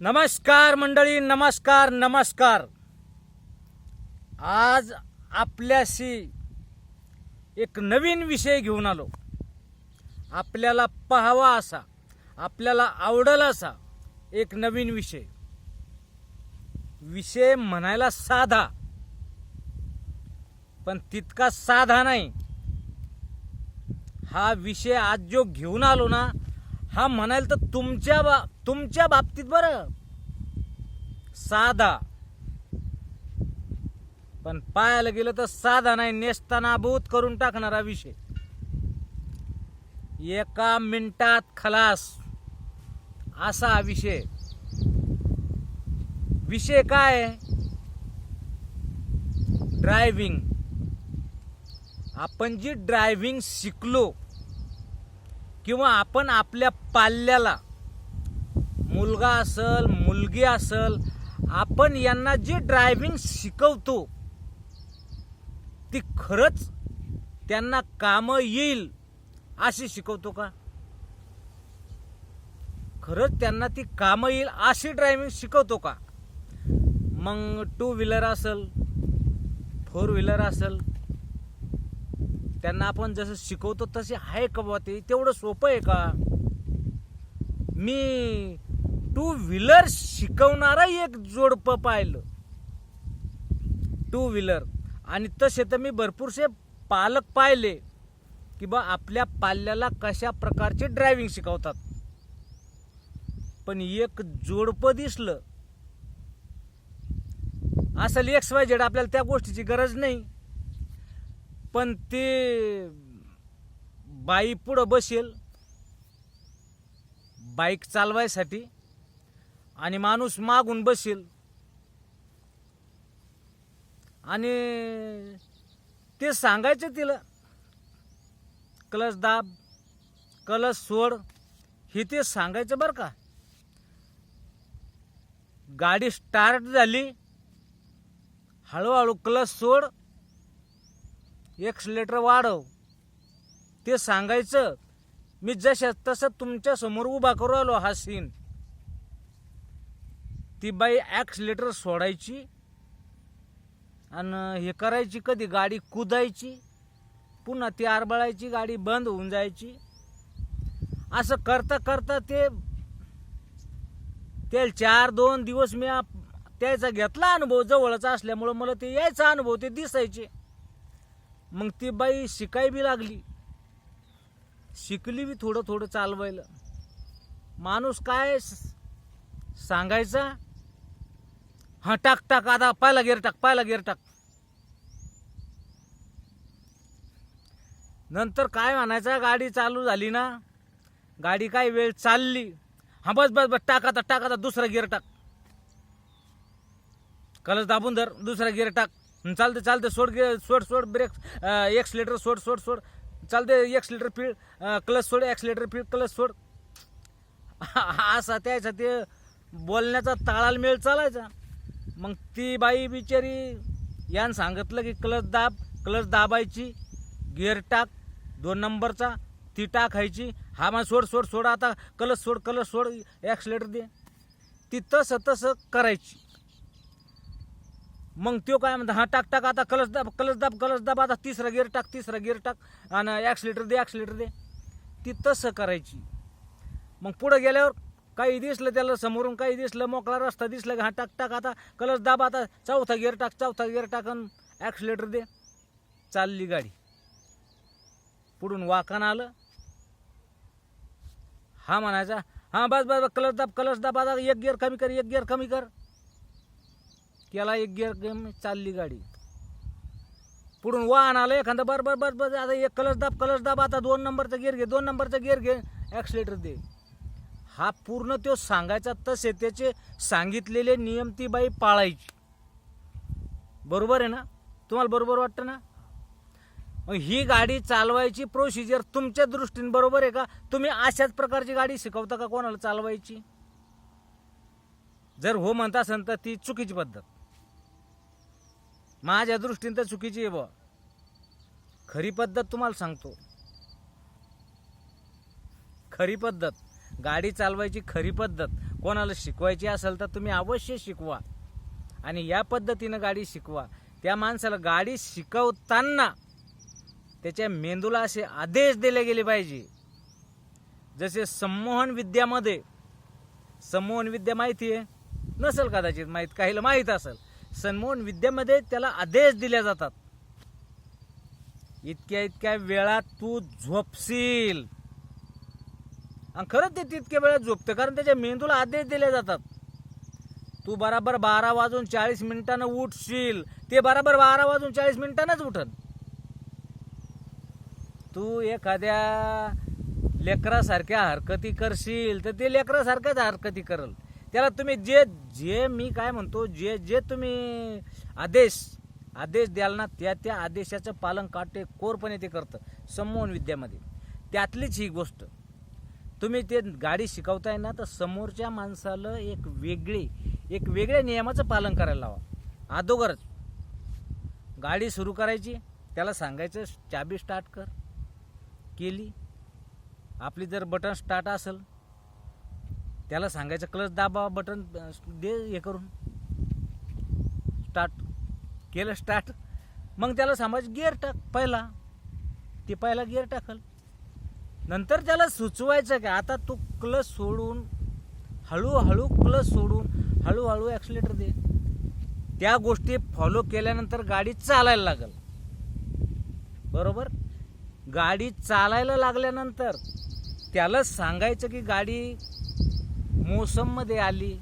नमस्कार मंडळी नमस्कार नमस्कार. आज आपल्याशी एक नवीन विषय घेऊन आलो. आपल्याला पाहावा असा आपल्याला आवडल असा एक नवीन विषय. विषय म्हणायला साधा पण तितका साधा नाही. हा विषय आज जो घेऊन आलो ना हा म्हणाल तर तुमच्या बा तुमच्या बाबतीत बरं. साधा. पण पाहायला गेलं तर साधा नाही नेसतानाभूत करून टाकणारा विषय. एका मिनिटात खलास. असा हा विषय. विषय काय? ड्रायव्हिंग. आपण जी ड्रायव्हिंग शिकलो किंवा आपण आपल्या पाल्याला मुलगा असल मुलगी असल आपण यांना जी ड्रायव्हिंग शिकवतो ती खरंच त्यांना कामं येईल अशी शिकवतो का? खरंच त्यांना ती कामं येईल अशी ड्रायव्हिंग शिकवतो का? मग टू व्हीलर असल फोर व्हीलर असल त्यांना आपण जसं शिकवतो तसे आहे का बुवा ते? तेवढं सोपं आहे का? मी टू व्हीलर शिकवणारा एक जोडपं पाहिलं. Two wheeler. आणि तसे तर मी भरपूरसे पालक पाहिले की बा आपल्या पाल्याला कशा प्रकारचे ड्रायव्हिंग शिकवतात. पण एक जोडपं दिसलं. असं एक्स वाय झेड आपल्याला त्या गोष्टीची गरज नाही. पण ते बाई पुढं बसेल. बाईक चालवायसाठी आणि माणूस मागून बसेल. आणि ते सांगायचं तिला क्लच दाब कलश सोड हे ते सांगायचं बरं का. गाडी स्टार्ट झाली हळूहळू क्लच सोड एक्सलेटर वाढव. ते सांगायचं मी जशा तसं तुमच्यासमोर उभा करू आलो हा सीन ती बाई ॲक्सिलेटर सोडायची आणि हे करायची कधी? गाडी कुदायची पुन्हा ती आरबळायची गाडी बंद होऊन जायची. असं करता करता ते त्याला चार दोन दिवस मी त्याचा घेतला अनुभव जवळच असल्यामुळं मला ते यायचा अनुभव ते दिसायचे. मग ती बाई शिकाय बी लागली. शिकली बी थोडं थोडं चालवायला. माणूस काय सांगायचा? हा टाक टाक आता पायला गेर टाक पायला गेर टाक. नंतर काय म्हणायचं गाडी चालू झाली ना गाडी काय वेळ चालली. हा बस बस बस टाक आता टाक आता दुसरा गिअर टाक. कलच दाबून धर दुसरा गिअर टाक. चालते चालते सोड गिअर सोड सोड ब्रेक एक्सलेटर सोड सोड सोड. चालते एक्सलेटर फिळ क्लच सोड एक्सलेटर फिळ क्लच सोड. असा त्याचा ते बोलण्याचा ताळाला मेळ चालायचा. मग ती बाई बिचारी यानं सांगितलं की क्लच दाब क्लच दाबायची गिअर टाक दोन नंबरचा ती टाकायची. हा मग सोड सोड सोड आता कलस सोड कलस सोड ॲक्सिलेटर दे. ती तसं तसं करायची. मग तो काय म्हणता हा टाक टाक आता कलस दाब कलस दाब कलस दाब आता तिसरा गिअर टाक तिसरा गिअर टाक आणि ॲक्सिलेटर दे ॲक्सिलेटर दे. ती तसं करायची. मग पुढं गेल्यावर काही दिसलं त्याला समोरून काही दिसलं मोकळा रस्ता दिसला की हा टाक टाक आता कलच दाब आता चौथा गिअर टाक चौथा गिअर टाकन ॲक्सिलेटर दे. चालली गाडी. पुढून वाकान आलं. हा म्हणायचा हा बस बस बस, दाब कलच दाब आता एक गिअर कमी कर एक गिअर कमी कर. केला एक गिअर कमी चालली गाडी. पुढून वाहन आलं एखादं बर बर बस बस आता एक कलच दाब कलच दाब आता दोन नंबरचा गिअर घे दोन नंबरचा गिअर घे ॲक्सिलेटर दे. हा पूर्ण तो सांगायचा तसे त्याचे सांगितलेले नियम ती बाई पाळायची. बरोबर आहे ना? तुम्हाला बरोबर वाटतं ना? मग ही गाडी चालवायची प्रोसिजर तुमच्या दृष्टीने बरोबर आहे का? तुम्ही अशाच प्रकारची गाडी शिकवता का कोणाला चालवायची? जर हो म्हणता असेल तर ती चुकीची पद्धत. माझ्या दृष्टीने तर चुकीची आहे बुवा. खरी पद्धत तुम्हाला सांगतो. खरी पद्धत. गाडी चालवायची खरी पद्धत. कोणाला शिकवायची असेल तर तुम्ही अवश्य शिकवा. आणि या पद्धतीनं गाडी शिकवा. त्या माणसाला गाडी शिकवताना त्याच्या मेंदूला असे आदेश दिले गेले पाहिजे. जसे संमोहन विद्यामध्ये संमोहन विद्या माहिती आहे नसेल कदाचित माहीत काहीला माहीत असेल. संमोहन विद्यामध्ये त्याला आदेश दिले जातात. इतक्या इतक्या वेळात तू झोपशील. आणि खरंच ते तितक्या वेळात झोपते कारण त्याच्या मेंदूला आदेश दिले जातात. तू बराबर बारा वाजून चाळीस मिनिटानं उठशील. ते बराबर बारा वाजून चाळीस मिनिटानंच उठन. तू एखाद्या लेकरासारख्या हरकती करशील तर ते लेकरासारख्याच हरकती करल. त्याला तुम्ही जे जे मी काय म्हणतो जे जे तुम्ही आदेश आदेश द्याल ना त्या त्या आदेशाचं पालन काटेकोरपणे ते करतं संमोहन विद्यामध्ये. त्यातलीच ही गोष्ट. तुम्ही ते गाडी शिकवताय ना तर समोरच्या माणसाला एक वेगळे एक वेगळ्या नियमाचं पालन करायला लावा. अदोगरच. गाडी सुरू करायची त्याला सांगायचं चाबी स्टार्ट कर. केली. आपली जर बटन स्टार्ट असेल त्याला सांगायचं क्लच दाबा बटन दे हे करून. स्टार्ट केलं स्टार्ट मग त्याला सांगायचं गिअर टाक पहिला. ते पहिला गिअर टाकल. नंतर त्याला सुचवायचं की आता तू क्लच सोडून हळूहळू क्लच सोडून हळूहळू ॲक्सिलेटर दे. त्या गोष्टी फॉलो केल्यानंतर गाडी चालायला लागल. बरोबर? गाडी चालायला लागल्यानंतर त्याला सांगायचं की गाडी मोसममध्ये आली.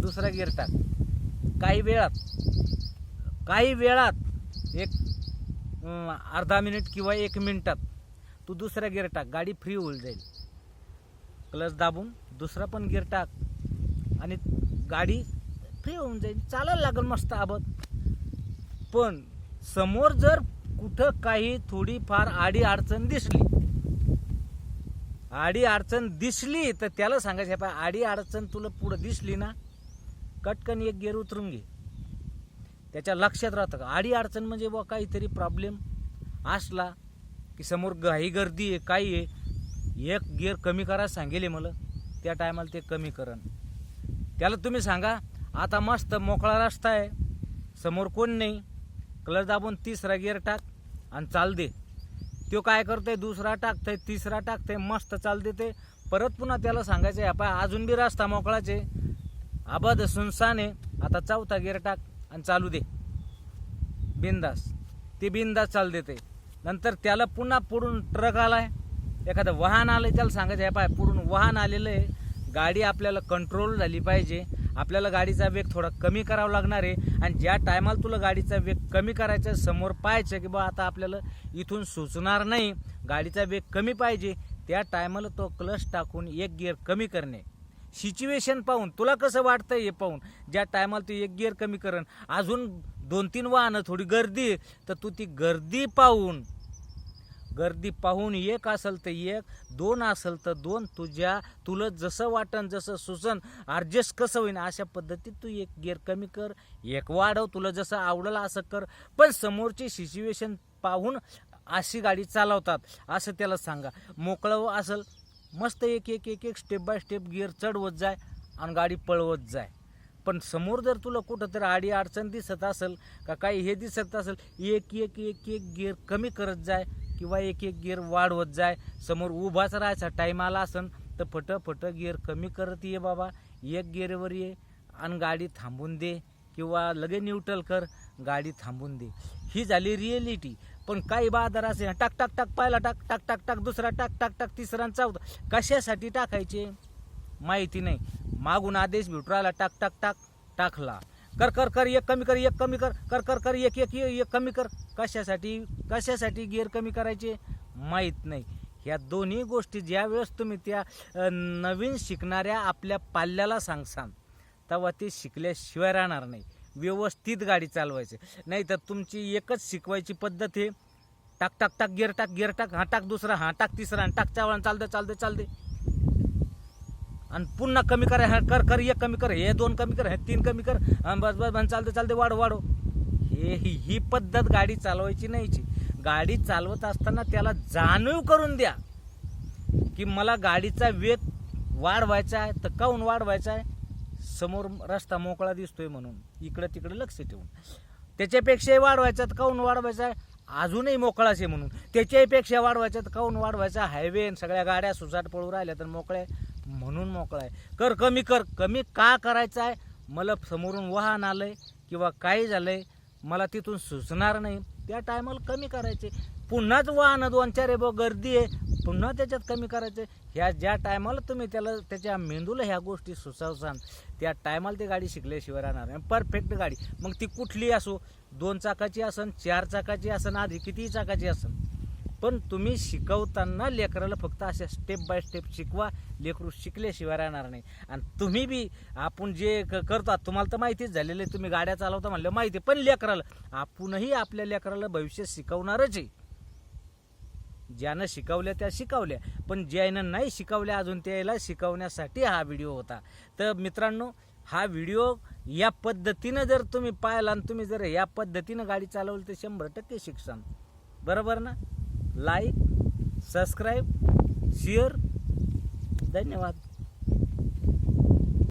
दुसरा गिअर टाक. काही वेळात काही वेळात एक अर्धा मिनिट किंवा एक मिनिटात तू दुसरा गिअर टाक गाडी फ्री होऊन जाईल. क्लच दाबून दुसरा पण गिअर टाक. आणि गाडी फ्री होऊन जाईल. चालायला लागेल मस्त आबत. पण समोर जर कुठं काही थोडीफार आडी अडचण दिसली आडी अडचण दिसली तर त्याला सांगायचं पाय आडी अडचण तुला पुढं दिसली ना कटकन एक गेअर उतरून घे. त्याच्या लक्षात राहतं का? आडी अडचण म्हणजे बुवा काहीतरी प्रॉब्लेम असला की समोर घाई गर्दी आहे काही आहे एक गिअर कमी करा सांगेल मला. त्या टायमाला ते कमी करन त्याला तुम्ही सांगा आता मस्त मोकळा रस्ता आहे समोर कोण नाही क्लच दाबून तिसरा गिअर टाक आणि चाल दे. तो काय करतोय दुसरा टाकतंय तिसरा टाकतंय मस्त चाल देते परत पुन्हा त्याला सांगायचं आहे पाय अजून बी रस्ता मोकळाचे आहे. आबाद सुनसान आहे. आता चौथा गिअर टाक आणि चालू दे. बिंदास ते बिंदास चाल देते नंतर त्याला पुन्हा पुढून ट्रक आलाय. एखादं वाहन आलंय त्याला सांगायचं आहे पाय पुढून वाहन आलेलं आहे. गाडी आपल्याला कंट्रोल झाली पाहिजे. आपल्याला गाडीचा वेग थोडा कमी करावा लागणार आहे. आणि ज्या टायमाला तुला गाडीचा वेग कमी करायचा समोर पाहायचं की बा आता आपल्याला इथून सुचणार नाही. गाडीचा वेग कमी पाहिजे. त्या टायमाला तो क्लच टाकून एक गिअर कमी करणे. सिच्युएशन पाहून तुला कसं वाटतं हे पाहून? ज्या टायमाला तू एक गिअर कमी करण अजून दोन तीन वाहनं थोडी गर्दी तर तू ती गर्दी पाहून गर्दी पाहून एक असेल तर एक दोन असेल तर दोन. तुझ्या तुला जसं वाटन जसं सुचन ॲडजस्ट कसं होईन अशा पद्धतीत तू एक गेअर कमी कर एक वाढव. तुला जसं आवडलं असं कर. पण समोरची सिच्युएशन पाहून अशी गाडी चालवतात. असं त्याला सांगा. मोकळं असेल मस्त एक एक एक एक स्टेप बाय स्टेप गिअर चढवत जाय आणि गाडी पळवत जाय. पण समोर जर तुला कुठंतरी आडी अडचण दिसत असेल का काही हे दिसत असेल एक एक एक एक गिअर कमी करत जाय. किंवा एक एक गिअर वाढवत जाय. समोर उभाच राहायचा टाईम आला असन तर फटफट गिअर कमी करत ये बाबा. एक गिअरवर ये आणि गाडी थांबून दे किंवा लगे न्यूट्रल कर गाडी थांबून दे. ही झाली रिएलिटी पण काही बाजार असे टाक टाक टाक पहिला टाक टाक टाक टाक दुसरा टाक टाक टाक तिसरा चौथा. कशासाठी टाकायचे? माहिती नाही. मागून आदेश भेटू राहिला टाक टाक टाक टाकला. कर कर कर एक कमी कर एक कमी कर कर कर कर एक एक एक कमी कर. कशासाठी कशासाठी गिअर कमी करायचे माहीत नाही. ह्या दोन्ही गोष्टी ज्या वेळेस तुम्ही त्या नवीन शिकणाऱ्या आपल्या पाल्याला सांगसान तेव्हा ते शिकल्याशिवाय राहणार नाही. व्यवस्थित गाडी चालवायची. नाही तर तुमची एकच शिकवायची पद्धत आहे टाक टाक टाक गिअर टाक गिअर टाक हा टाक दुसरा हा टाक तिसरा आणि टाक चावळा चालते चालते चालते आणि पुन्हा कमी कर हा कर कर एक कमी कर हे दोन कमी कर हे तीन कमी कर बस बस बस चालते चालते वाढव वाढव हे ही ही पद्धत गाडी चालवायची नाहीची गाडी चालवत असताना त्याला जाणीव करून द्या की मला गाडीचा वेग वाढवायचा आहे तर काऊन वाढवायचा आहे. समोर रस्ता मोकळा दिसतोय म्हणून. इकडं तिकडं लक्ष ठेवून. त्याच्यापेक्षाही वाढवायचा तर काऊन वाढवायचा आहे. अजूनही मोकळाच आहे म्हणून. त्याच्याहीपेक्षा वाढवायचा तर काऊन वाढवायचा हायवे सगळ्या गाड्या सुसाट पळू राहिल्या तर मोकळ्या आहे. म्हणून मोकळा आहे. कर कमी कर कमी. का करायचं आहे? मला समोरून वाहन आलंय किंवा काही झालंय. मला तिथून सुचणार नाही. त्या टायमाला कमी करायचे. पुन्हाच वाहनं दोन चार आहे बुवा, गर्दी आहे. पुन्हा त्याच्यात कमी करायचे. ह्या ज्या टायमाला तुम्ही त्याला त्याच्या मेंदूला ह्या गोष्टी सुचवसान त्या टायमाला ती गाडी शिकल्याशिवाय राहणार नाही. परफेक्ट गाडी. मग ती कुठली असो? दोन चाकाची असन चार चाकाची असन आधी कितीही चाकाची असन. पण तुम्ही शिकवताना लेकराला फक्त अशा स्टेप बाय स्टेप शिकवा. लेकरू शिकल्याशिवाय राहणार नाही. आणि तुम्ही बी आपण जे क- करतो तुम्हाला तर माहितीच झालेलं आहे तुम्ही गाड्या चालवता म्हणलं माहिती आहे. पण लेकराला आपणही आपल्या लेकराला भविष्य शिकवणारच आहे. ज्यानं शिकवल्या त्या शिकवल्या पण ज्यानं नाही शिकवल्या अजून त्याला शिकवण्यासाठी हा व्हिडिओ होता. तर मित्रांनो हा व्हिडिओ या पद्धतीनं जर तुम्ही पाहिला आणि तुम्ही जर या पद्धतीनं गाडी चालवली तर शंभर टक्के शिक्षण. बरोबर ना? Like subscribe share. धन्यवाद.